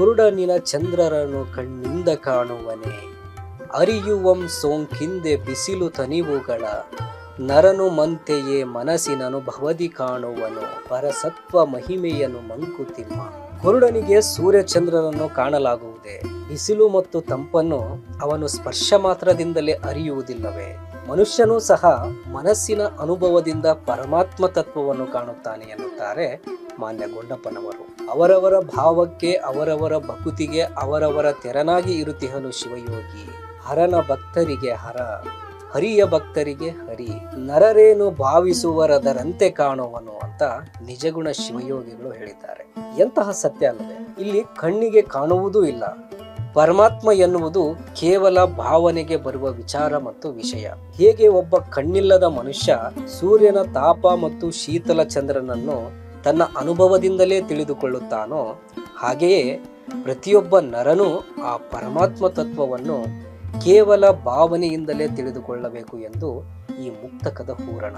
ಕುರುಡನಿನ ಚಂದ್ರರನ್ನು ಕಣ್ಣಿಂದ ಕಾಣುವನೆ. ಅರಿಯುವಂ ಸೋಂಕಿಂದೆ ಬಿಸಿಲು ತನಿವುಗಳ ನರನು ಮಂತೆಯೇ ಮನಸ್ಸಿನನು ಭವದಿ ಕಾಣುವನು. ಪರಸತ್ವ ಮಹಿಮೆಯನು ಮಂಕುತಿಮ್ಮ. ಕುರುಡನಿಗೆ ಸೂರ್ಯಚಂದ್ರರನ್ನು ಕಾಣಲಾಗುವುದೇ. ಬಿಸಿಲು ಮತ್ತು ತಂಪನ್ನು ಅವನು ಸ್ಪರ್ಶ ಮಾತ್ರದಿಂದಲೇ ಅರಿಯುವುದಿಲ್ಲವೇ. ಮನುಷ್ಯನೂ ಸಹ ಮನಸ್ಸಿನ ಅನುಭವದಿಂದ ಪರಮಾತ್ಮ ತತ್ವವನ್ನು ಕಾಣುತ್ತಾನೆ ಎನ್ನುತ್ತಾರೆ ಮಾನ್ಯ ಗುಂಡಪ್ಪನವರು ಅವರವರ ಭಾವಕ್ಕೆ, ಅವರವರ ಭಕುತಿಗೆ, ಅವರವರ ತೆರನಾಗಿ ಇರುತ್ತಿಹನು ಶಿವಯೋಗಿ. ಹರನ ಭಕ್ತರಿಗೆ ಹರ, ಹರಿಯ ಭಕ್ತರಿಗೆ ಹರಿ, ನರರೇನು ಭಾವಿಸುವರದರಂತೆ ಕಾಣುವನು ಅಂತ ನಿಜಗುಣ ಶಿವಯೋಗಿಗಳು ಹೇಳಿದ್ದಾರೆ. ಎಂತಹ ಸತ್ಯ ಅಲ್ಲದೆ, ಇಲ್ಲಿ ಕಣ್ಣಿಗೆ ಕಾಣುವುದೂ ಇಲ್ಲ. ಪರಮಾತ್ಮ ಎನ್ನುವುದು ಕೇವಲ ಭಾವನೆಗೆ ಬರುವ ವಿಚಾರ ಮತ್ತು ವಿಷಯ. ಹೇಗೆ ಒಬ್ಬ ಕಣ್ಣಿಲ್ಲದ ಮನುಷ್ಯ ಸೂರ್ಯನ ತಾಪ ಮತ್ತು ಶೀತಲ ಚಂದ್ರನನ್ನು ತನ್ನ ಅನುಭವದಿಂದಲೇ ತಿಳಿದುಕೊಳ್ಳುತ್ತಾನೋ, ಹಾಗೆಯೇ ಪ್ರತಿಯೊಬ್ಬ ನರನು ಆ ಪರಮಾತ್ಮ ತತ್ವವನ್ನು ಕೇವಲ ಭಾವನೆಯಿಂದಲೇ ತಿಳಿದುಕೊಳ್ಳಬೇಕು ಎಂದು ಈ ಮುಕ್ತಕದ ಹೂರಣ.